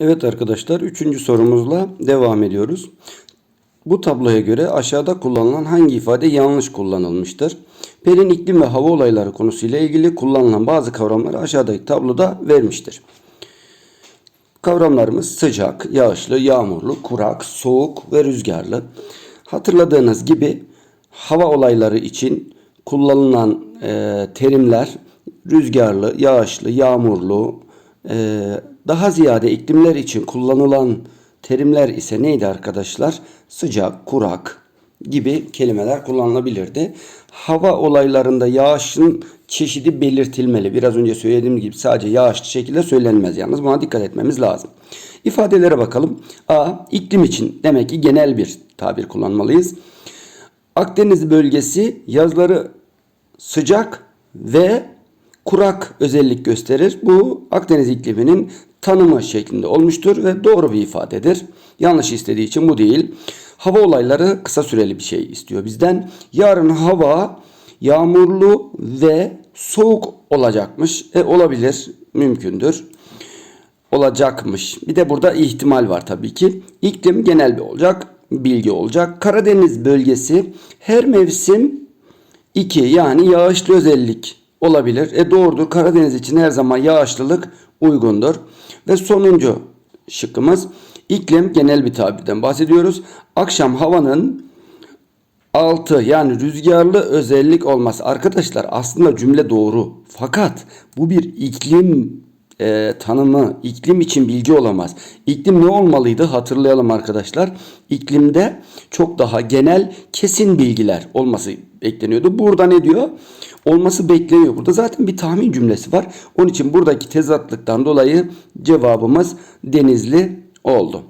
Evet arkadaşlar üçüncü sorumuzla devam ediyoruz. Bu tabloya göre aşağıda kullanılan hangi ifade yanlış kullanılmıştır? Pelin iklim ve hava olayları konusuyla ilgili kullanılan bazı kavramları aşağıdaki tabloda vermiştir. Kavramlarımız sıcak, yağışlı, yağmurlu, kurak, soğuk ve rüzgarlı. Hatırladığınız gibi hava olayları için kullanılan e, terimler rüzgarlı, yağışlı, yağmurlu, daha ziyade iklimler için kullanılan terimler ise neydi arkadaşlar? Sıcak, kurak gibi kelimeler kullanılabilirdi. Hava olaylarında yağışın çeşidi belirtilmeli. Biraz önce söylediğim gibi sadece yağışlı şekilde söylenmez yalnız. Buna dikkat etmemiz lazım. İfadelere bakalım. A. iklim için demek ki genel bir tabir kullanmalıyız. Akdeniz bölgesi yazları sıcak ve kurak özellik gösterir. Bu Akdeniz ikliminin tanımı şeklinde olmuştur ve doğru bir ifadedir. Yanlış istediği için bu değil. Hava olayları kısa süreli bir şey istiyor bizden. Yarın hava yağmurlu ve soğuk olacakmış. E olabilir, mümkündür. Olacakmış. Bir de burada ihtimal var tabii ki. İklim genel bir olacak, bilgi olacak. Karadeniz bölgesi her mevsim 2 yani yağışlı özellik olabilir. E doğrudur Karadeniz için her zaman yağışlılık uygundur. Ve sonuncu şıkkımız iklim genel bir tabirden bahsediyoruz. Akşam havanın 6 yani rüzgarlı özellik olması. Arkadaşlar aslında cümle doğru. Fakat bu bir iklim e, tanımı, iklim için bilgi olamaz. İklim ne olmalıydı hatırlayalım arkadaşlar. İklimde çok daha genel kesin bilgiler olması bekleniyordu. Burada ne diyor? Olması bekleniyor. Burada zaten bir tahmin cümlesi var. Onun için buradaki tezatlıktan dolayı cevabımız denizli oldu.